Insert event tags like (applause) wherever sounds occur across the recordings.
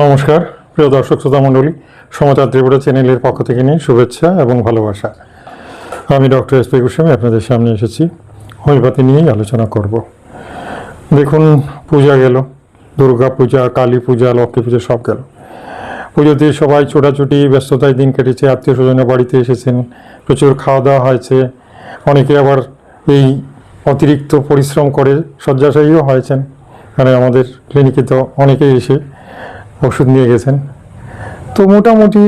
নমস্কার, প্রিয় দর্শক শ্রোতা মণ্ডলী, সমাচার ত্রিপুরা চ্যানেলের পক্ষ থেকে নিয়ে শুভেচ্ছা এবং ভালোবাসা। আমি ডক্টর এস পি গোস্বামী, আপনাদের সামনে এসেছি। হোমিওপ্যাথি নিয়েই আলোচনা করব। দেখুন, পূজা গেল, দুর্গা পূজা, কালী পূজা, লক্ষ্মী পূজা সব গেল। পুজোতে সবাই ছোটাছুটি, ব্যস্ততায় দিন কেটেছে, আত্মীয় স্বজনের বাড়িতে এসেছেন, প্রচুর খাওয়া দাওয়া হয়েছে। অনেকে আবার এই অতিরিক্ত পরিশ্রম করে শয্যাশায়ীও হয়েছেন। কারণ আমাদের ক্লিনিকে তো অনেকেই এসে ওষুধ নিয়ে গেছেন। তো মোটামুটি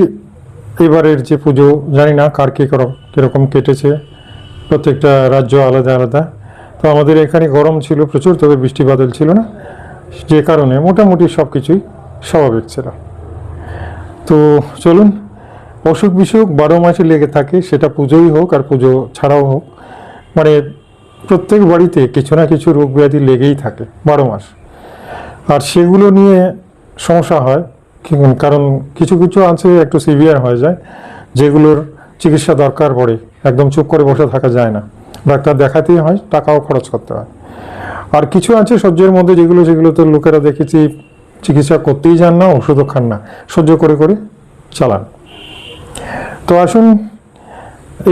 এবারের যে পুজো, জানি না কার কে কীরকম কেটেছে, প্রত্যেকটা রাজ্য আলাদা আলাদা। তো আমাদের এখানে গরম ছিল প্রচুর, তবে বৃষ্টি বাদল ছিল না। যে কারণে মোটামুটি সব কিছুই স্বাভাবিক ছিল। তো চলুন, অসুখ বিসুখ বারো মাসে লেগে থাকে, সেটা পুজোই হোক আর পুজো ছাড়াও হোক। মানে প্রত্যেক বাড়িতে কিছু না কিছু রোগ ব্যাধি লেগেই থাকে, বারো মাস। আর সেগুলো নিয়ে সমস্যা হয়। কারণ কিছু কিছু আছে একটু সিভিয়ার হয়ে যায়, যেগুলোর চিকিৎসা দরকার পড়ে। একদম চুপ করে বসে থাকা যায় না। ডাক্তার দেখাতেই হয়, টাকাও খরচ করতে হয়। আর কিছু আছে সহ্যের মধ্যে যেগুলো যেগুলো তো লোকেরা দেখেছি চিকিৎসা করতেই যান না, ওষুধও খান না। সহ্য করে করে চালান। তো আসুন,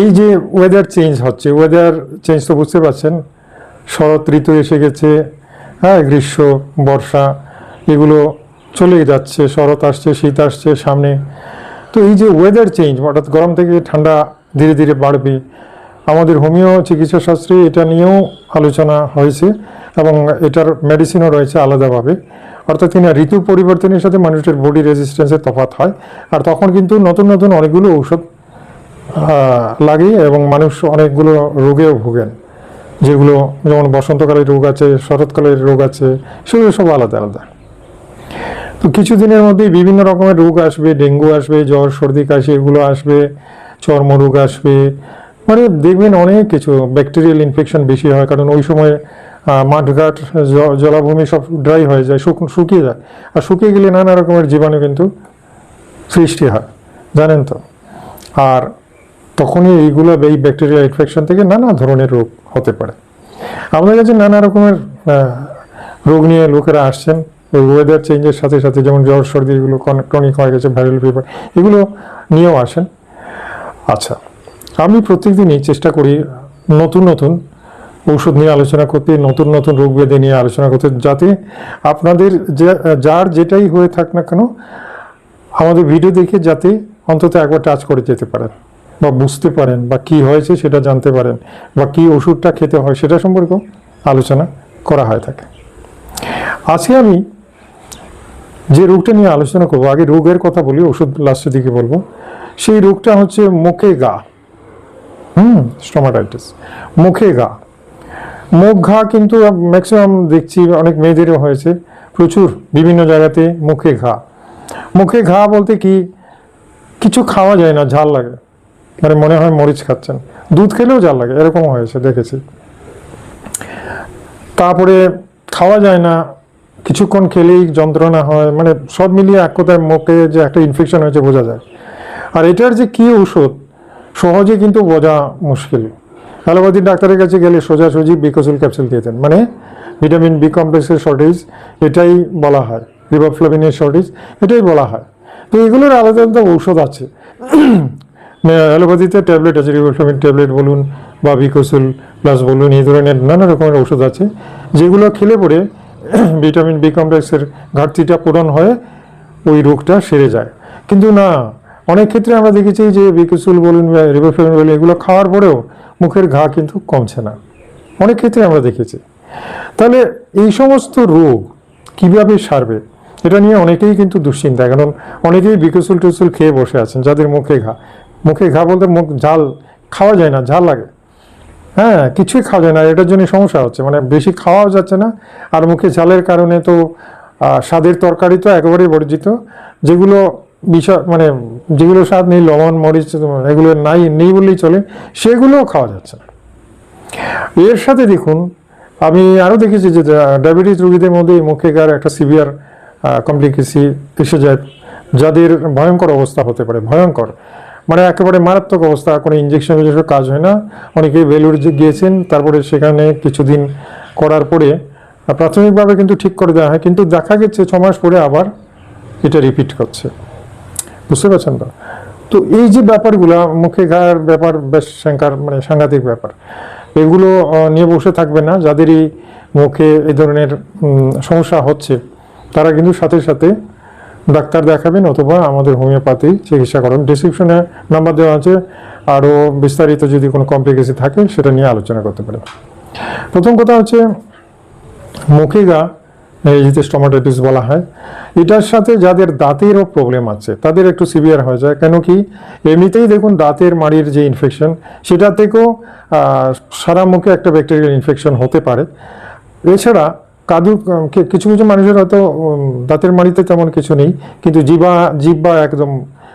এই যে ওয়েদার চেঞ্জ হচ্ছে ওয়েদার চেঞ্জ তো বুঝতে পারছেন। শরৎ ঋতু এসে গেছে হ্যাঁ গ্রীষ্ম, বর্ষা, এগুলো চলেই যাচ্ছে, শরৎ আসছে, শীত আসছে, সামনে। তো এই যে ওয়েদার চেঞ্জ হঠাৎ গরম থেকে ঠান্ডা ধীরে ধীরে বাড়বে, আমাদের হোমিও চিকিৎসা শাস্ত্রে এটা নিয়েও আলোচনা হয়েছে এবং এটার মেডিসিনও রয়েছে আলাদাভাবে। অর্থাৎ কিনা ঋতু পরিবর্তনের সাথে মানুষের বডি রেজিস্ট্যান্সের তফাৎ হয়, আর তখন কিন্তু নতুন নতুন অনেকগুলো ঔষধ লাগে এবং মানুষ অনেকগুলো রোগেও ভোগেন, যেগুলো যেমন বসন্তকালের রোগ আছে, শরৎকালের রোগ আছে, সেগুলো সব আলাদা আলাদা। তো কিছুদিনের মধ্যেই বিভিন্ন রকমের রোগ আসবে, ডেঙ্গু আসবে, জ্বর, সর্দি, কাশি, এগুলো আসবে, চর্মরোগ আসবে। মানে দেখবেন অনেক কিছু ব্যাকটেরিয়াল ইনফেকশন বেশি হয়, কারণ ওই সময় মাঠঘাট জলাভূমি সব ড্রাই হয়ে যায়, শুক- শুকিয়ে যায়। আর শুকিয়ে গেলে নানা রকমের জীবাণু কিন্তু সৃষ্টি হয়, জানেন তো? আর তখনই এইগুলো এই ব্যাকটেরিয়াল ইনফেকশন থেকে নানা ধরনের রোগ হতে পারে। আমাদের কাছে নানা রকমের রোগ নিয়ে লোকেরা আসছেন। ওই ওয়েদার চেঞ্জের সাথে সাথে যেমন জ্বর সর্দি এগুলো টনিক হয়ে গেছে ভাইরাল ফিভার এগুলো নিয়েও আসেন। আচ্ছা আমি প্রত্যেকদিনই চেষ্টা করি নতুন নতুন ঔষধ নিয়ে আলোচনা করতে, নতুন নতুন রোগ ব্যাধি নিয়ে আলোচনা করতে, যাতে আপনাদের যার যেটাই হয়ে থাক না কেন, আমাদের ভিডিও দেখে যাতে অন্তত একবার টাচ করে যেতে পারেন বা বুঝতে পারেন বা কি হয়েছে সেটা জানতে পারেন বা কি ওষুধটা খেতে হয় সেটা সম্পর্কেও আলোচনা করা হয়ে থাকে। আজকে আমি যে রোগটা নিয়ে আলোচনা করব, আগে রোগের কথা বলি, ওষুধ লাস্টের দিকে বলব। সেই রোগটা হচ্ছে মুখে গা। হুম স্টোমাটাইটিস মুখে গা। মুখ ঘা কিন্তু ম্যাক্সিমাম দেখছি, অনেক মেয়েদেরও হয়েছে। প্রচুর, বিভিন্ন জায়গাতে মুখে ঘা। মুখে ঘা বলতে কি, কিছু খাওয়া যায় না, ঝাল লাগে। মানে মনে হয় মরিচ খাচ্ছেন। দুধ খেলেও ঝাল লাগে এরকম হয়েছে, দেখেছি। তারপরে খাওয়া যায় না কিছুক্ষণ খেলেই যন্ত্রণা হয় মানে সব মিলিয়ে এক কথায় মুখে যে একটা ইনফেকশন হয়েছে বোঝা যায়। আর এটার যে কী ঔষধ, সহজে কিন্তু বোঝা মুশকিল। অ্যালোপ্যাথির ডাক্তারের কাছে গেলে সোজাসুজি বিকসুল ক্যাপসুল দিয়ে দেন। মানে ভিটামিন বি কমপ্লেক্সের শর্টেজ এটাই বলা হয়। রিবোফ্লাভিনের শর্টেজ এটাই বলা হয়। তো এগুলোর আলাদা আলাদা ঔষধ আছে। (clears throat) অ্যালোপ্যাথিতে ট্যাবলেট আছে রিবোফ্লাভিন ট্যাবলেট বলুন বা বিকসুল প্লাস বলুন, এই ধরনের নানা রকমের ঔষধ আছে। যেগুলো খেলে পরে (clears throat) ভিটামিন বি কমপ্লেক্সের ঘাটতিটা পূরণ হয়ে ওই রোগটা সেরে যায়। কিন্তু না, অনেক ক্ষেত্রে আমরা দেখেছি যে বিকসুল বলুন বা বলুন, এগুলো খাওয়ার পরেও মুখের ঘা কিন্তু কমছে না। অনেক ক্ষেত্রে আমরা দেখেছি। তাহলে এই সমস্ত রোগ কীভাবে সারবে, এটা নিয়ে অনেকেই কিন্তু দুশ্চিন্তা কারণ অনেকেই বিকসুল টুসুল খেয়ে বসে আছেন, যাদের মুখে ঘা। মুখে ঘা বলতে মুখ ঝাল খাওয়া যায় না ঝাল লাগে। হ্যাঁ কিছুই খাওয়া যায় না, এটার জন্য সমস্যা হচ্ছে। মানে বেশি খাওয়াও যাচ্ছে না, আর মুখে ঝালের কারণে তো স্বাদের তরকারি তো একেবারেই বর্জিত। যেগুলো বিষয় মানে যেগুলো স্বাদ নেই, লবণ, মরিচ, এগুলো নাই, নেই বললেই চলে, সেগুলোও খাওয়া যাচ্ছে না। এর সাথে দেখুন, আমি আরও দেখেছি যে ডায়াবেটিস রোগীদের মধ্যে এই মুখে গার একটা সিভিয়ার কমপ্লিকেসি, এসে যায়, যাদের ভয়ঙ্কর অবস্থা হতে পারে, ভয়ঙ্কর। মানে একেবারে মারাত্মক অবস্থা। কোনো ইঞ্জেকশন ইঞ্জেকশন কাজ হয় না। অনেকেই বেলুর গিয়েছেন, তারপরে সেখানে কিছুদিন করার পরে প্রাথমিকভাবে কিন্তু ঠিক করে দেওয়া হয়, কিন্তু দেখা গেছে ছ মাস পরে আবার এটা রিপিট করছে। বুঝতে পারছেন তো? তো এই যে ব্যাপারগুলো, মুখে ঘায়ের ব্যাপার, বেশ সাংকার মানে সাংঘাতিক ব্যাপার। এগুলো নিয়ে বসে থাকবে না। যাদেরই মুখে এই ধরনের সমস্যা হচ্ছে, তারা কিন্তু সাথে সাথে ডাক্তার দেখাবেন অথবা আমাদের হোমিওপ্যাথি চিকিৎসা করেন। ডিসক্রিপশনে নাম্বার দেওয়া আছে। আরও বিস্তারিত যদি কোনো কমপ্লিকেসি থাকে, সেটা নিয়ে আলোচনা করতে পারে প্রথম কথা হচ্ছে মুখে গা এই যেটা স্টোমাটাইটিস বলা হয়, এটার সাথে যাদের দাঁতেরও প্রবলেম আছে, তাদের একটু সিভিয়ার হয়ে যায়। কেন কি? এমনিতেই দেখুন, দাঁতের মাড়ির যে ইনফেকশন সেটা থেকেও সারা মুখে একটা ব্যাকটেরিয়াল ইনফেকশন হতে পারে। এছাড়া কাদু কিছু কিছু মানুষের হয়তো দাঁতের মাড়িতে তেমন কিছু নেই, কিন্তু জিবা, জিব্বা একদম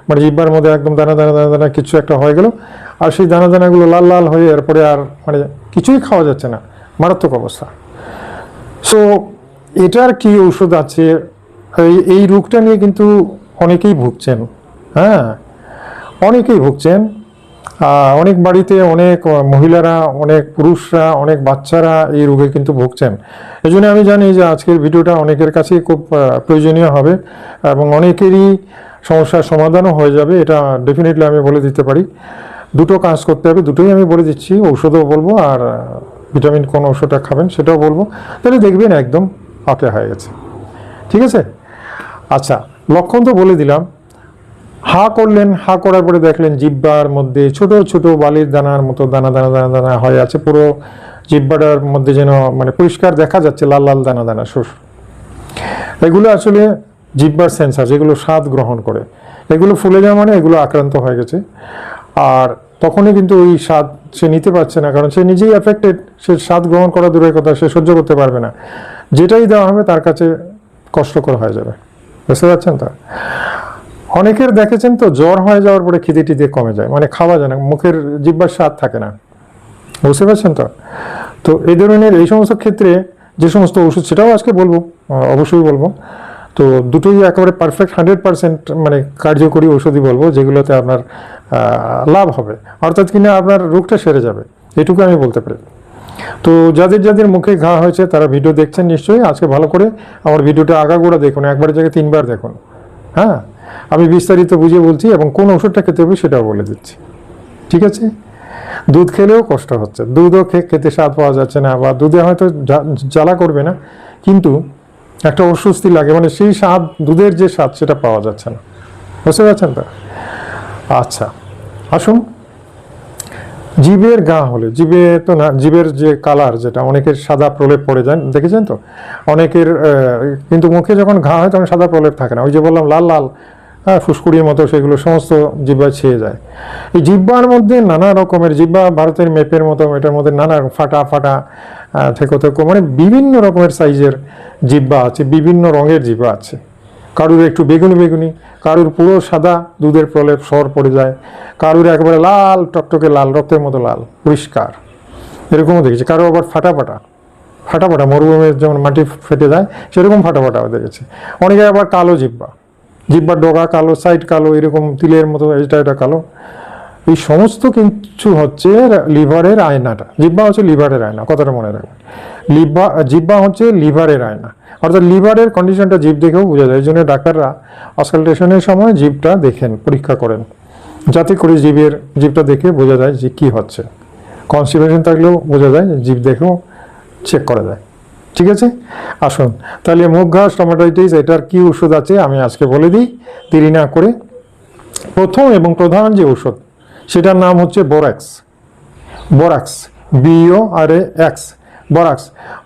মানে জিব্বার মধ্যে একদম দানা দানা দানা দানা কিছু একটা হয়ে গেল, আর সেই দানা, দানাগুলো লাল লাল হয়ে এরপরে আর মানে কিছুই খাওয়া যাচ্ছে না, মারাত্মক অবস্থা। সো এটার কি ঔষধ আছে? এই রোগটা নিয়ে কিন্তু অনেকেই ভুগছেন হ্যাঁ অনেকেই ভুগছেন অনেক বাড়িতে অনেক মহিলারা, অনেক পুরুষরা, অনেক বাচ্চারা এই রোগে কিন্তু ভুগছেন। এই জন্য আমি জানি যে আজকের ভিডিওটা অনেকের কাছেই খুব প্রয়োজনীয় হবে এবং অনেকেরই সমস্যার সমাধানও হয়ে যাবে, এটা ডেফিনেটলি আমি বলে দিতে পারি। দুটো কাজ করতে হবে, দুটোই আমি বলে দিচ্ছি, ঔষধও বলব আর ভিটামিন কোন ওষুধটা খাবেন সেটাও বলব। তাহলে দেখবেন একদম ওকে হয়ে গেছে। ঠিক আছে? আচ্ছা লক্ষণ তো বলে দিলাম হা করলেন, হা করার পরে দেখলেন জিব্বার মধ্যে ছোট ছোট বালির দানার মতো দানা দানা দানা দানা হয়ে আছে। পুরো জিব্বাটার মধ্যে যেন মানে পরিষ্কার দেখা যাচ্ছে, লাল লাল দানা দানা শোষ এগুলো আসলে জিব্বার সেন্সার, যেগুলো স্বাদ গ্রহণ করে। এগুলো ফুলে যাওয়া মানে এগুলো আক্রান্ত হয়ে গেছে। আর তখনই কিন্তু ওই স্বাদ সে নিতে পারছে না, কারণ সে নিজেই অ্যাফেক্টেড সে স্বাদ গ্রহণ করা দূরের কথা, সে সহ্য করতে পারবে না। যেটাই দেওয়া হবে, তার কাছে কষ্টকর হয়ে যাবে। বুঝতে পারছেন তো? অনেকের দেখেছেন তো, জ্বর হয়ে যাওয়ার পরে খিদে টিদে কমে যায় মানে খাওয়া যায় না, মুখের জিব্বার স্বাদ থাকে না। বুঝতে পারছেন তো? তো এই ধরনের এই সমস্ত ক্ষেত্রে যে সমস্ত ওষুধ, সেটাও আজকে বলব অবশ্যই বলব। তো দুটোই একেবারে পারফেক্ট হান্ড্রেড পার্সেন্ট মানে কার্যকরী ওষুধই বলব, যেগুলোতে আপনার লাভ হবে। অর্থাৎ কিনা আপনার রোগটা সেরে যাবে, এটুকু আমি বলতে পারি। তো যাদের যাদের মুখে ঘা হয়েছে, তারা ভিডিও দেখছেন নিশ্চয়ই। আজকে ভালো করে আমার ভিডিওটা আগাগোড়া দেখুন, একবার জায়গায় তিনবার দেখুন। হ্যাঁ? আমি বিস্তারিত বুঝিয়ে বলছি এবং কোন ওষুধটা খেতে হবে সেটাও বলে দিচ্ছি। ঠিক আছে? দুধ খেলেও কষ্ট হচ্ছে। দুধও খেতে স্বাদ পাওয়া যাচ্ছে না বা দুধে হয়তো জ্বালা করবে না, কিন্তু একটা অস্বস্তি লাগে। মানে সেই স্বাদ, দুধের যে স্বাদ সেটা পাওয়া যাচ্ছে না। বুঝতে পারছেন তো? আচ্ছা আসুন। জীবের গা হলে জীবে তো না, জীবের যে কালার যেটা, অনেকের সাদা প্রলেপ পড়ে যায়। দেখেছেন তো? অনেকের কিন্তু মুখে যখন ঘা হয় তখন সাদা প্রলেপ থাকে না। ওই যে বললাম, লাল লাল। হ্যাঁ ফুসকুড়ির মতো সেগুলো, সমস্ত জিব্বায় ছেয়ে যায়। এই জিব্বার মধ্যে নানা রকমের জিব্বা ভারতের মেপের মতো, এটার মধ্যে নানা ফাটা ফাটা থেকো থেকো মানে বিভিন্ন রকমের সাইজের জিব্বা আছে, বিভিন্ন রঙের জিব্বা আছে। কারুর একটু বেগুনি বেগুনি, কারুর পুরো সাদা দুধের প্রলেপ সর পড়ে যায়, কারুর একেবারে লাল, টকটকে লাল, রক্তের মতো লাল, পরিষ্কার। এরকমও দেখেছি, কারও আবার ফাটা ফাটা ফাটা ফাটা, মরুভূমির যেমন মাটি ফেটে যায়, সেরকম ফাটা ফাটাও দেখেছি। অনেকে আবার কালো জিব্বা জিব্বার ডগা কালো, সাইড কালো, এরকম তিলের মতো এটা এটা কালো। এই সমস্ত কিছু হচ্ছে লিভারের আয়নাটা। জিব্বা হচ্ছে লিভারের আয়না, কথাটা মনে রাখবেন। লিভা, জিব্বা হচ্ছে লিভারের আয়না। অর্থাৎ লিভারের কন্ডিশনটা জিভ দেখেও বোঝা যায়। এই জন্য ডাক্তাররা অসকালটেশনের সময় জিভটা দেখেন, পরীক্ষা করেন। যাতে করে জিভের, জিভটা দেখে বোঝা যায় যে কী হচ্ছে। কনস্টিপেশন থাকলেও বোঝা যায়, জিভ দেখেও চেক করা যায়। ঠিক আছে? আসুন। তাহলে মুখ ঘাস টমেটোইটিস এটার কি ওষুধ আছে আমি আজকে বলে দিই, দেরি না করে। প্রথম এবং প্রধান যে ওষুধ, সেটার নাম হচ্ছে borax. Borax B O R X, borax.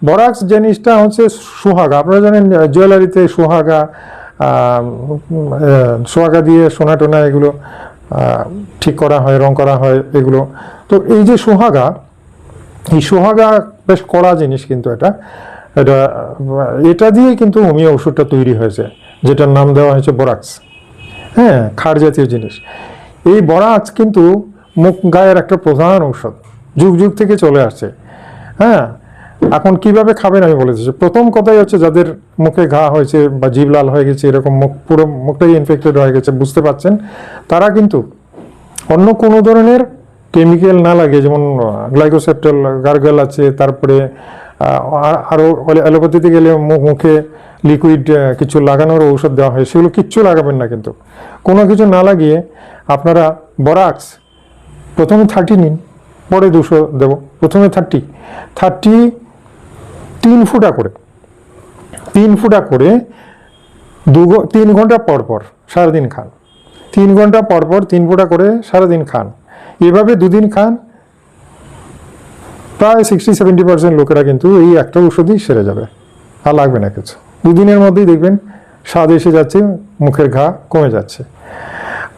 Borax জিনিসটা হচ্ছে সুহাগা। আপনারা জানেন জুয়েলারিতে সুহাগা সোহাগা দিয়ে সোনা টোনা এগুলো ঠিক করা হয়, রং করা হয় এগুলো। তো এই যে সোহাগা, এই সোহাগা বেশ কড়া জিনিস কিন্তু এটা। এটা এটা দিয়ে কিন্তু হোমিও ওষুধটা তৈরি হয়েছে, যেটার নাম দেওয়া হয়েছে বরাক্স। হ্যাঁ খার জাতীয় জিনিস। এই বরাক্স কিন্তু মুখ গায়ের একটা প্রধান ঔষধ, যুগ যুগ থেকে চলে আসছে। হ্যাঁ এখন কীভাবে খাবেন আমি বলে দিচ্ছি। প্রথম কথাই হচ্ছে যাদের মুখে ঘা হয়েছে বা জিভ লাল হয়ে গেছে, এরকম মুখ, পুরো মুখটাই ইনফেক্টেড হয়ে গেছে, বুঝতে পারছেন? তারা কিন্তু অন্য কোনো ধরনের কেমিক্যাল না লাগে যেমন গ্লাইকোসেপ্টাল গার্গেল আছে, তারপরে আরও অ্যালোপ্যাথিতে গেলে মুখে লিকুইড কিছু লাগানোর ঔষধ দেওয়া হয়, সেগুলো কিচ্ছু লাগাবেন না কিন্তু। কোনো কিছু না লাগিয়ে আপনারা বরাক্স প্রথমে থার্টি নিন, পরে দুশো দেবো, প্রথমে থার্টি থার্টি তিন ফুটা করে, তিন ফুটা করে দু তিন ঘণ্টা পর পর সারাদিন খান। তিন ঘণ্টা পর পর তিন ফুটা করে সারাদিন খান। এভাবে দুদিন খান প্রায় সিক্সটি সেভেন্টি পার্সেন্ট লোকেরা কিন্তু এই একটা ওষুধই সেরে যাবে। আর লাগবে না কিছু। দুদিনের মধ্যেই দেখবেন স্বাদ এসে যাচ্ছে, মুখের ঘা কমে যাচ্ছে।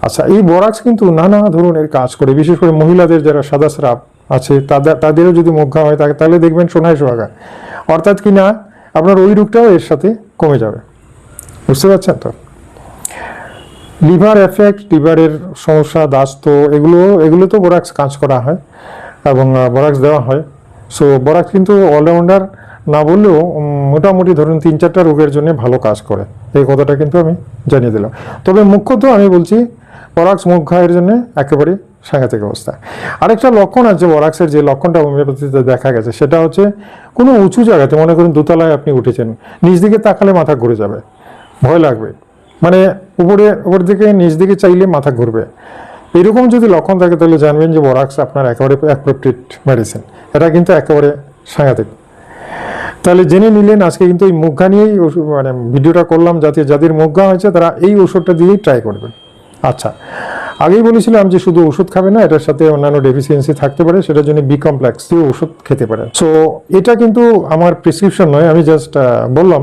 আচ্ছা এই বরাক্স কিন্তু নানা ধরনের কাজ করে। বিশেষ করে মহিলাদের যারা সাদা স্রাব আছে তাদের তাদেরও যদি মুখ ঘা হয় থাকে তাহলে দেখবেন সোনায় সোহাগা। অর্থাৎ কি না, আপনার ওই রোগটাও এর সাথে কমে যাবে। বুঝতে পারছেন তো? লিভার এফেক্ট, লিভারের সমস্যা, দাস্ত, এগুলো এগুলো তো বোরাক্স কাজ করা হয় এবং বোরাক্স দেওয়া হয়। সো বোরাক্স কিন্তু অলরাউন্ডার না বললেও মোটামুটি ধরুন তিন চারটা রোগের জন্য ভালো কাজ করে। এই কথাটা কিন্তু আমি জানিয়ে দিলাম। তবে মুখ্যত আমি বলছি, বরাক্স মুখ ঘায়ের জন্য একেবারে সাংঘাতিক অবস্থা। আরেকটা লক্ষণ আছে বরাক্সের, যে লক্ষণটা হোমিওপ্যাথিতে দেখা গেছে, সেটা হচ্ছে কোনো উঁচু জায়গাতে, মনে করুন দোতলায় আপনি উঠেছেন, নিচ দিকে তাকালে মাথা ঘুরে যাবে। ভয় লাগবে। মানে উপরে, উপর দিকে, নিচ দিকে চাইলে মাথা ঘুরবে। এরকম যদি লক্ষণ থাকে, তাহলে জানবেন যে বরাক্স আপনার একেবারে অ্যাপ্রোপ্রিয়েট মেডিসিন। এটা কিন্তু একেবারে সাংঘাতিক। তাহলে জেনে নিলেন, আজকে কিন্তু এই মুখা নিয়েই মানে ভিডিওটা করলাম, যাতে যাদের মুখা হয়েছে, তারা এই ওষুধটা দিয়েই ট্রাই করবেন। আচ্ছা আগেই বলেছিলাম যে শুধু ওষুধ খাবে না, এটার সাথে অন্যান্য ডেফিসিয়েন্সি থাকতে পারে, সেটার জন্য বি কমপ্লেক্স দিয়ে ওষুধ খেতে পারে। সো এটা কিন্তু আমার প্রেসক্রিপশন নয়, আমি জাস্ট বললাম,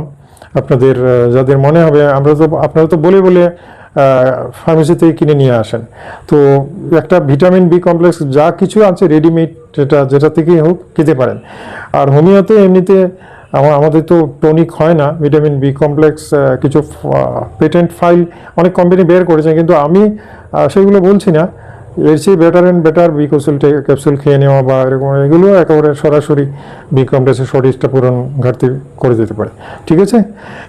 আপনাদের যাদের মনে হবে, আমরা তো, আপনারা তো বলে বলে ফার্মেসিতে কিনে নিয়ে আসেন। তো একটা ভিটামিন বি কমপ্লেক্স যা কিছু আছে রেডিমেড যেটা যেটা থেকেই হোক খেতে পারেন। আর হোমিওতে এমনিতে আমার আমাদের তো টনিক হয় না ভিটামিন বি কমপ্লেক্স কিছু পেটেন্ট ফাইল অনেক কোম্পানি বের করেছে, কিন্তু আমি সেগুলো বলছি না। এর চেয়ে better and better B capsule capsule খেয়ে নেওয়া বা এরকম এগুলো একেবারে সরাসরি বি কমপ্লেক্সের শরীরটা পূরণ ঘাটতি করে দিতে পারে। ঠিক আছে?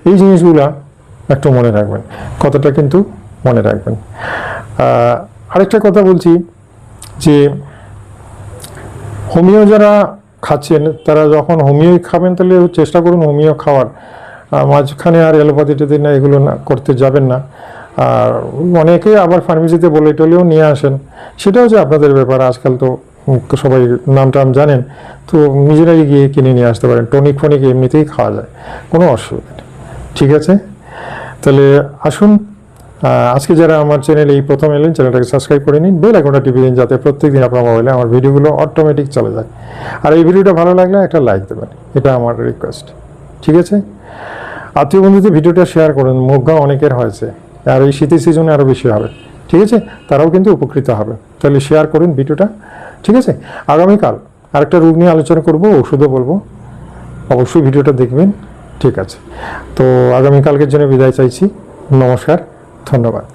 এই জিনিসগুলা একটু মনে রাখবেন। কথাটা কিন্তু মনে রাখবেন। আরেকটা কথা বলছি যে, হোমিও যারা খাচ্ছেন, তারা যখন হোমিও খাবেন, তাহলে চেষ্টা করুন হোমিও খাওয়ার। মাঝখানে আর অ্যালোপ্যাথিতে না, এগুলো না, করতে যাবেন না। আর অনেকেই আবার ফার্মেসিতে বলে টলেও নিয়ে আসেন। সেটা হচ্ছে আপনাদের ব্যাপার, আজকাল তো সবাই নাম টাম জানেন। তো নিজেরাই গিয়ে কিনে নিয়ে আসতে পারেন। টনিক ফনিক এমনিতেই খাওয়া যায়। কোনো অসুবিধা নেই। ঠিক আছে? তাহলে আসুন আজকে যারা আমার চ্যানেলে এই প্রথম এলেন চ্যানেলটাকে সাবস্ক্রাইব করে নিন বেল আইকনটা টিপে দিন যাতে প্রত্যেকদিন আপনার মোবাইলে আমার ভিডিওগুলো অটোমেটিক চলে যায়। আর এই ভিডিওটা ভালো লাগলে একটা লাইক দেবেন, এটা আমার রিকোয়েস্ট ঠিক আছে? আত্মীয় বন্ধুদের ভিডিওটা শেয়ার করুন মুখগাঁ অনেকের হয়েছে, আর এই শীতের সিজনে আরও বেশি হবে, ঠিক আছে? তারাও কিন্তু উপকৃত হবে, তাহলে শেয়ার করুন ভিডিওটা, ঠিক আছে? আগামীকাল আরেকটা রোগ নিয়ে আলোচনা করব, ওষুধও বলব, অবশ্যই ভিডিওটা দেখবেন। ঠিক আছে। তো আগামীকালকের জন্য বিদায় চাইছি। নমস্কার ধন্যবাদ।